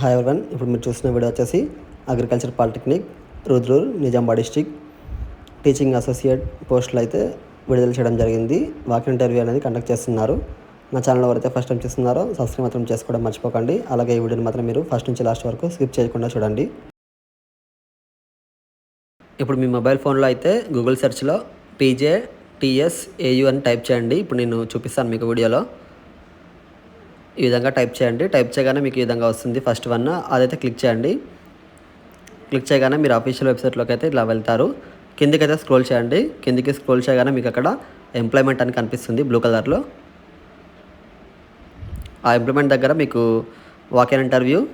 Hi everyone ఇప్పుడు మీరు చూసిన వీడియో వచ్చేసి agriculture polytechnic Rudrur Nizamabad district teaching associate పోస్టులు అయితే విడుదల చేయడం జరిగింది. వాక్ ఇంటర్వ్యూ అనేది కండక్ట్ చేస్తున్నారు. నా ఛానల్ ఎవరైతే ఫస్ట్ టైం చూస్తున్నారో సబ్స్క్రైబ్ మాత్రం చేసుకోవడం మర్చిపోకండి. అలాగే ఈ వీడియోని మాత్రం మీరు ఫస్ట్ నుంచి లాస్ట్ వరకు స్కిప్ చేయకుండా చూడండి. ఇప్పుడు మీ మొబైల్ ఫోన్లో అయితే గూగుల్ సెర్చ్లో పీజే టీఎస్ ఏయు అని టైప్ చేయండి. ఇప్పుడు నేను చూపిస్తాను మీకు వీడియోలో. ఈ విధంగా టైప్ చేయండి. టైప్ చేయగానే మీకు ఈ విధంగా వస్తుంది. ఫస్ట్ వన్ అదైతే క్లిక్ చేయండి. క్లిక్ చేయగానే మీరు అఫీషియల్ వెబ్సైట్లోకి అయితే ఇలా వెళ్తారు. కిందికైతే అయితే స్క్రోల్ చేయండి. కిందికి స్క్రోల్ చేయగానే మీకు అక్కడ ఎంప్లాయ్మెంట్ అని కనిపిస్తుంది బ్లూ కలర్లో ఆ ఎంప్లాయ్మెంట్ దగ్గర మీకు walk in interview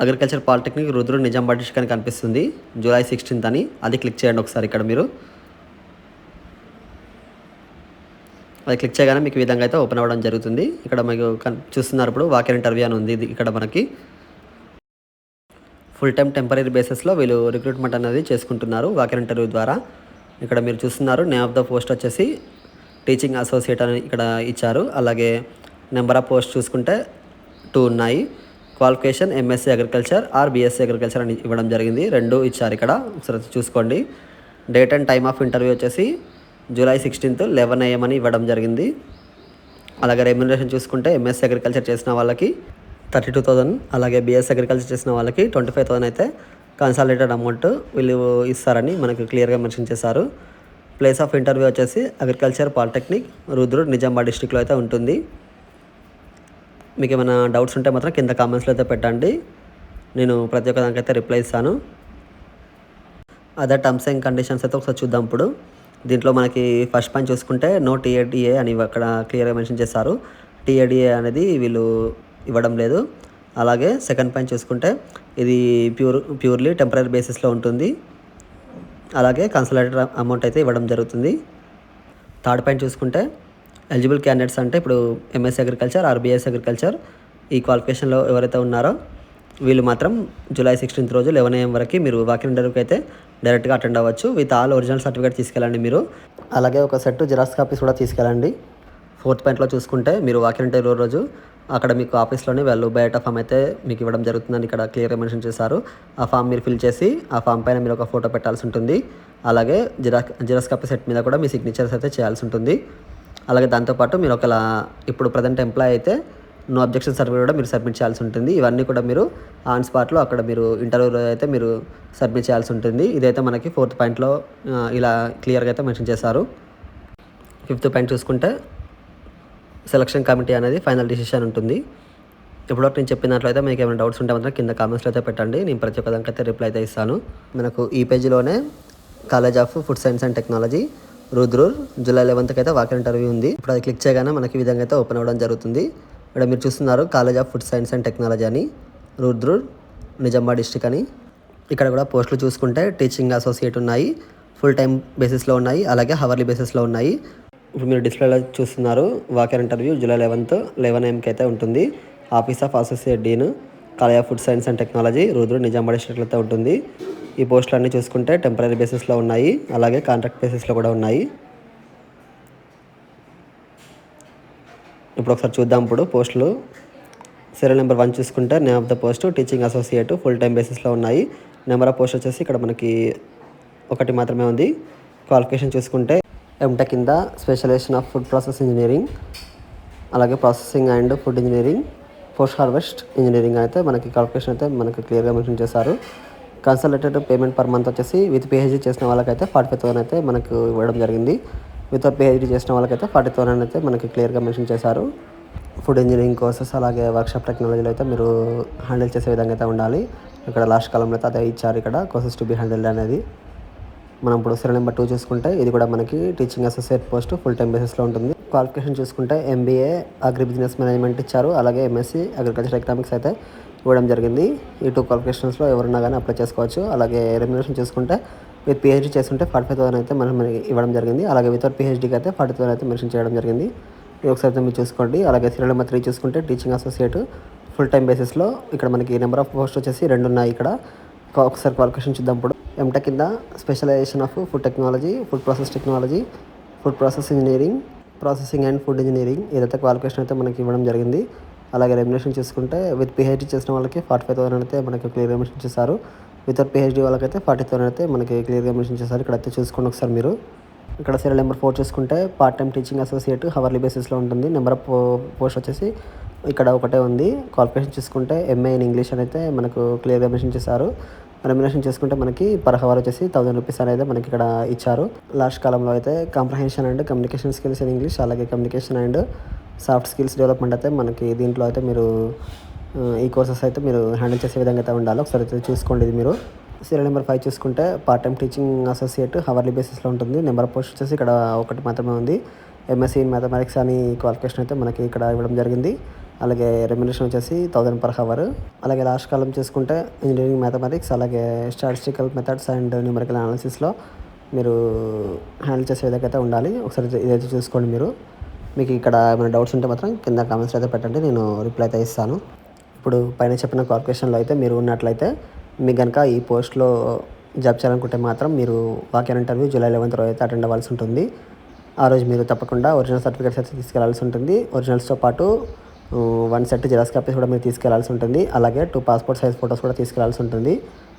agriculture polytechnic Rudru Nizam district అని కనిపిస్తుంది. జూలై సిక్స్టీన్త్ అని. అది క్లిక్ చేయండి ఒకసారి ఇక్కడ మీరు. అది క్లిక్ చేయగానే మీకు విధంగా అయితే ఓపెన్ అవ్వడం జరుగుతుంది. ఇక్కడ మీకు చూస్తున్నారు ఇప్పుడు వాక్ ఇంటర్వ్యూ అని ఉంది ఇక్కడ మనకి. ఫుల్ టైం టెంపరీ బేసిస్లో వీళ్ళు రిక్రూట్మెంట్ అనేది చేసుకుంటున్నారు వాక్ ఇంటర్వ్యూ ద్వారా. ఇక్కడ మీరు చూస్తున్నారు నేమ్ ఆఫ్ ద పోస్ట్ వచ్చేసి టీచింగ్ అసోసియేట్ అని ఇక్కడ ఇచ్చారు. అలాగే నెంబర్ ఆఫ్ పోస్ట్ చూసుకుంటే టూ ఉన్నాయి. Qualification MSc agriculture or BSc agriculture అని ఇవ్వడం జరిగింది. రెండు ఇచ్చారు ఇక్కడ. ఒకసారి చూసుకోండి. Date and time of interview వచ్చేసి జూలై సిక్స్టీన్త్ లెవెన్ ఏఎం అని ఇవ్వడం జరిగింది. అలాగే రెమ్యునరేషన్ చూసుకుంటే ఎంఎస్ అగ్రికల్చర్ చేసిన వాళ్ళకి థర్టీ టూ థౌజండ్ అలాగే బీఎస్ అగ్రికల్చర్ చేసిన వాళ్ళకి ట్వంటీ ఫైవ్ థౌసండ్ అయితే కన్సాలిడేటెడ్ అమౌంట్ వీళ్ళు ఇస్తారని మనకు క్లియర్గా మెన్షన్ చేశారు. ప్లేస్ ఆఫ్ ఇంటర్వ్యూ వచ్చేసి అగ్రికల్చర్ పాలిటెక్నిక్ రుద్రుడ్ నిజామాబాద్ డిస్టిక్లో అయితే ఉంటుంది. మీకు ఏమైనా డౌట్స్ ఉంటే మాత్రం కింద కామెంట్స్లో అయితే పెట్టండి. నేను ప్రతి ఒక్క దానికైతే రిప్లై ఇస్తాను. అదే టర్మ్స్ అండ్ కండిషన్స్ అయితే ఒకసారి చూద్దాం ఇప్పుడు. దీంట్లో మనకి ఫస్ట్ పాయింట్ చూసుకుంటే నో టీఏడిఏ అని అక్కడ క్లియర్గా మెన్షన్ చేశారు. టీఏడిఏ అనేది వీళ్ళు ఇవ్వడం లేదు. అలాగే సెకండ్ పాయింట్ చూసుకుంటే ఇది ప్యూర్ ప్యూర్లీ టెంపరీ బేసిస్లో ఉంటుంది. అలాగే కన్సల్టేట్ అమౌంట్ అయితే ఇవ్వడం జరుగుతుంది. థర్డ్ పాయింట్ చూసుకుంటే ఎలిజిబుల్ క్యాండిడేట్స్ అంటే ఇప్పుడు ఎంఎస్సీ అగ్రికల్చర్ ఆర్బీఎస్ అగ్రికల్చర్ ఈ క్వాలిఫికేషన్లో ఎవరైతే ఉన్నారో వీళ్ళు మాత్రం జూలై సిక్స్టీన్త్ రోజు లెవెన్ ఏఎం వరకు మీరు వాకింగ్ ఇంటర్వ్యూకి అయితే డైరెక్ట్గా అటెండ్ అవ్వచ్చు. విత్ ఆల్ ఒరిజినల్ సర్టిఫికేట్ తీసుకెళ్ళండి మీరు. అలాగే ఒక సెట్ జిరాక్స్ కాపీస్ కూడా తీసుకెళ్ళండి. ఫోర్త్ పాయింట్లో చూసుకుంటే మీరు వాకింగ్ ఇంటర్వ్యూ రోజు అక్కడ మీకు ఆఫీస్లోనే వెళ్ళు. బయట ఫామ్ అయితే మీకు ఇవ్వడం జరుగుతుందని ఇక్కడ క్లియర్గా మెన్షన్ చేశారు. ఆ ఫామ్ మీరు ఫిల్ చేసి ఆ ఫామ్ పైన మీరు ఒక ఫోటో పెట్టాల్సి ఉంటుంది. అలాగే జిరాక్ జిరాక్స్ కాపీ సెట్ మీద కూడా మీ సిగ్నేచర్స్ అయితే చేయాల్సి ఉంటుంది. అలాగే దాంతోపాటు మీరు ఒకలా ఇప్పుడు ప్రజెంట్ ఎంప్లాయ్ అయితే నో అబ్జెక్షన్ సర్వే కూడా మీరు సబ్మిట్ చేయాల్సి ఉంటుంది. ఇవన్నీ కూడా మీరు ఆన్ స్పాట్లో అక్కడ మీరు ఇంటర్వ్యూలో అయితే మీరు సబ్మిట్ చేయాల్సి ఉంటుంది. ఇదైతే మనకి ఫోర్త్ పాయింట్లో ఇలా క్లియర్గా అయితే మెన్షన్ చేశారు. ఫిఫ్త్ పాయింట్ చూసుకుంటే సెలక్షన్ కమిటీ అనేది ఫైనల్ డిసిషన్ ఉంటుంది. ఇప్పుడు నేను చెప్పిన దాంట్లో అయితే మీకు ఏమైనా డౌట్స్ ఉంటే మాత్రం కింద కామెంట్స్లో అయితే పెట్టండి. నేను ప్రతి ఒక్క దానికి అయితే రిప్లై అయితే ఇస్తాను. మనకు ఈ పేజీలోనే college of food science and technology Rudrur July లెవెన్త్కి అయితే వాకర్ ఇంటర్వ్యూ ఉంది. ఇప్పుడు అది క్లిక్ చేయగానే మనకి ఈ విధంగా అయితే ఓపెన్ అవ్వడం జరుగుతుంది. ఇక్కడ మీరు చూస్తున్నారు college of food science and technology అని రుద్రూర్ నిజామాబాద్ డిస్టిక్ అని. ఇక్కడ కూడా పోస్టులు చూసుకుంటే టీచింగ్ అసోసియేట్ ఉన్నాయి ఫుల్ టైం బేసిస్లో ఉన్నాయి అలాగే హవర్లీ బేసిస్లో ఉన్నాయి. ఇప్పుడు మీరు డిస్ప్లేలో చూస్తున్నారు walk in interview July eleventh eleven ఎంకి అయితే ఉంటుంది. Office of associate dean college of food science and technology Rudru Nizamabad డిస్ట్రిక్ట్లో అయితే ఉంటుంది. ఈ పోస్టులు అన్నీ చూసుకుంటే టెంపరీ బేసిస్లో ఉన్నాయి అలాగే కాంట్రాక్ట్ బేసిస్లో కూడా ఉన్నాయి. ఇప్పుడు ఒకసారి చూద్దాం ఇప్పుడు పోస్టులు. సీరియల్ నెంబర్ వన్ చూసుకుంటే name of the post teaching associate full time బేసిస్లో ఉన్నాయి. నెంబర్ ఆఫ్ పోస్ట్ వచ్చేసి ఇక్కడ మనకి ఒకటి మాత్రమే ఉంది. క్వాలిఫికేషన్ చూసుకుంటే ఎంటెక్ కింద specialisation of food process engineering అలాగే processing and food engineering post harvest engineering అయితే మనకి క్వాలిఫికేషన్ అయితే మనకి క్లియర్గా మెన్షన్ చేశారు. కన్సల్టేటెడ్ పేమెంట్ పర్ మంత్ వచ్చేసి విత్ పిహెచ్డీ చేసిన వాళ్ళకైతే ఫార్టీ ఫైవ్ థౌసండ్ అయితే మనకు ఇవ్వడం జరిగింది. వితౌట్ పిహెచ్డీ చేసిన వాళ్ళకైతే ఫార్టీ థౌసండ్ అయితే మనకి క్లియర్గా మెన్షన్ చేశారు. ఫుడ్ ఇంజనీరింగ్ కోర్సెస్ అలాగే వర్క్షాప్ టెక్నాలజీలో అయితే మీరు హ్యాండిల్ చేసే విధంగా అయితే ఉండాలి. ఇక్కడ లాస్ట్ కాలంలో అయితే అదే ఇచ్చారు ఇక్కడ కోర్సెస్ టు బి హ్యాండిల్డ్ అనేది. మనం ఇప్పుడు సీరియల్ నెంబర్ టూ చూసుకుంటే ఇది కూడా మనకి teaching associate post full time బేసిస్లో ఉంటుంది. క్వాలిఫికేషన్ చూసుకుంటే ఎంబీఏ అగ్రి బిజినెస్ మేనేజ్మెంట్ ఇచ్చారు. అలాగే ఎంఎస్సి అగ్రికల్చర్ ఎకనామిక్స్ అయితే ఇవ్వడం జరిగింది. ఈ టూ క్వాలిఫికేషన్స్లో ఎవరున్నా కానీ అప్లై చేసుకోవచ్చు. అలాగే రెమ్యునేషన్ చూసుకుంటే విత్ పిహెచ్డీ చేస్తుంటే ఫార్టీ ఫైవ్ థౌసండ్ అయితే మనం మనకి ఇవ్వడం జరిగింది. అలాగే వితౌట్ పిహెచ్డీకి అయితే ఫార్టీ థౌసండ్ అయితే మెన్షన్ చేయడం జరిగింది. ఇది ఒకసారి అయితే మీరు చూసుకోండి. అలాగే సీరియల్ నెంబర్ త్రీ చూసుకుంటే టీచింగ్ అసోసియేట్ ఫుల్ టైం బేసిస్లో ఇక్కడ మనకి నెంబర్ ఆఫ్ పోస్ట్ వచ్చేసి రెండు ఉన్నాయి ఇక్కడ. ఒకసారి క్వాలిఫికేషన్ చూద్దాం ఇప్పుడు. ఎంటెక్ కింద specialisation of food technology food process technology food process engineering processing and food engineering ఏదైతే క్వాలిఫికేషన్ అయితే మనకి ఇవ్వడం జరిగింది. అలాగే రెమ్యునేషన్ చూసుకుంటే విత్ పిహెచ్డీ చేసిన వాళ్ళకి ఫార్టీ ఫైవ్ థౌసండ్ అయితే మనకి క్లియర్ రెమ్యునేషన్ చేశారు. వితౌట్ పిహెచ్డి వాళ్ళకైతే ఫార్టీ థౌసండ్ అయితే మనకి క్లియర్ మెన్షన్ చేశారు. ఇక్కడ అయితే చూసుకోండి ఒకసారి మీరు ఇక్కడ సీరియల్ నెంబర్ ఫోర్ చూసుకుంటే part time teaching associate hourly బేసిస్లో ఉంటుంది. నెంబర్ ఆఫ్ పోస్ట్ వచ్చేసి ఇక్కడ ఒకటే ఉంది. క్వాలిఫికేషన్ చూసుకుంటే ఎంఏ ఇన్ ఇంగ్లీష్ అని అయితే మనకు క్లియర్ మెన్షన్ చేశారు. రెమ్యునేషన్ చేసుకుంటే మనకి పర్ హవర్ వచ్చేసి థౌసండ్ రూపీస్ అనేది మనకి ఇక్కడ ఇచ్చారు. లాస్ట్ కాలంలో అయితే comprehension and communication skills in English అలాగే communication and soft skills development అయితే మనకి దీంట్లో అయితే మీరు ఈ కోర్సెస్ అయితే మీరు హ్యాండిల్ చేసే విధంగా అయితే ఉండాలి. ఒకసారి అయితే చూసుకోండి ఇది మీరు. సీరియల్ నెంబర్ ఫైవ్ చూసుకుంటే part time teaching associate hourly బేసిస్లో ఉంటుంది. నెంబర్ పోస్ట్ వచ్చేసి ఇక్కడ ఒకటి మాత్రమే ఉంది. ఎంఎస్సీ ఇన్ మ్యాథమెటిక్స్ అని క్వాలిఫికేషన్ అయితే మనకి ఇక్కడ ఇవ్వడం జరిగింది. అలాగే రెమ్యునేషన్ వచ్చేసి థౌసండ్ పర్ హవర్ అలాగే లాస్ట్ కాలం చూసుకుంటే ఇంజనీరింగ్ మ్యాథమెటిక్స్ అలాగే స్టాటిస్టికల్ మెథడ్స్ అండ్ న్యూమరికల్ అనాలిసిస్లో మీరు హ్యాండిల్ చేసే విధంగా అయితే ఉండాలి. ఒకసారి ఇదైతే చూసుకోండి మీరు. మీకు ఇక్కడ ఏమైనా డౌట్స్ ఉంటే మాత్రం కింద కామెంట్స్ అయితే పెట్టండి. నేను రిప్లై అయితే ఇస్తాను. ఇప్పుడు పైన చెప్పిన కార్పొరేషన్లో అయితే మీరు ఉన్నట్లయితే మీకు కనుక ఈ పోస్ట్లో జాబ్ చేయాలనుకుంటే మాత్రం మీరు వాక్యాన్ ఇంటర్వ్యూ జూలై లెవెన్త్ రోజు అయితే అటెండ్ అవ్వాల్సి ఉంటుంది. ఆ రోజు మీరు తప్పకుండా ఒరిజినల్ సర్టిఫికేట్స్ అయితే తీసుకెళ్ళాల్సి ఉంటుంది. ఒరిజినల్స్తో పాటు వన్ సెట్ జిరాక్స్ కాపీస్ కూడా మీరు తీసుకెళ్ళాల్సి ఉంటుంది. అలాగే టూ పాస్పోర్ట్ సైజ్ ఫొటోస్ కూడా తీసుకెళ్ళాల్సి ఉంటుంది.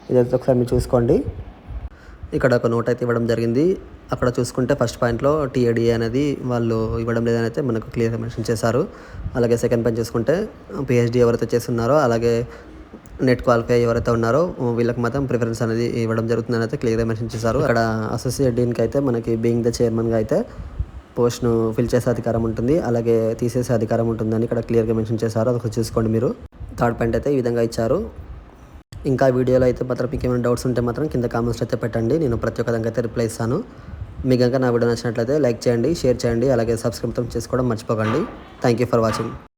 ఇదైతే ఒకసారి మీరు చూసుకోండి. ఇక్కడ ఒక నోట్ అయితే ఇవ్వడం జరిగింది. అక్కడ చూసుకుంటే ఫస్ట్ పాయింట్లో టీఏడిఏ అనేది వాళ్ళు ఇవ్వడం లేదని అయితే మనకు క్లియర్గా మెన్షన్ చేశారు. అలాగే సెకండ్ పాయింట్ చూసుకుంటే పిహెచ్డి ఎవరైతే చేస్తున్నారో అలాగే నెట్ క్వాలిఫై ఎవరైతే ఉన్నారో వీళ్ళకి మాత్రం ప్రిఫరెన్స్ అనేది ఇవ్వడం జరుగుతుందని అయితే క్లియర్గా మెన్షన్ చేశారు. అక్కడ అసోసియేట్ డీన్కి అయితే మనకి బీయింగ్ ద చైర్మన్గా అయితే పోస్ట్ను ఫిల్ చేసే అధికారం ఉంటుంది. అలాగే తీసేసే అధికారం ఉంటుందని ఇక్కడ క్లియర్గా మెన్షన్ చేశారు. అదొక చూసుకోండి మీరు. థర్డ్ పాయింట్ అయితే ఈ విధంగా ఇచ్చారు. ఇంకా వీడియోలో అయితే మాత్రం మీకు ఏమైనా డౌట్స్ ఉంటే మాత్రం కింద కామెంట్స్ అయితే పెట్టండి. నేను ప్రతి ఒక్క దానికి అయితే రిప్లై ఇస్తాను. మీకు కనుక నా వీడియో నచ్చినట్లయితే లైక్ చేయండి షేర్ చేయండి అలాగే సబ్స్క్రైబ్ చేసుకోవడం మర్చిపోకండి. Thank you for watching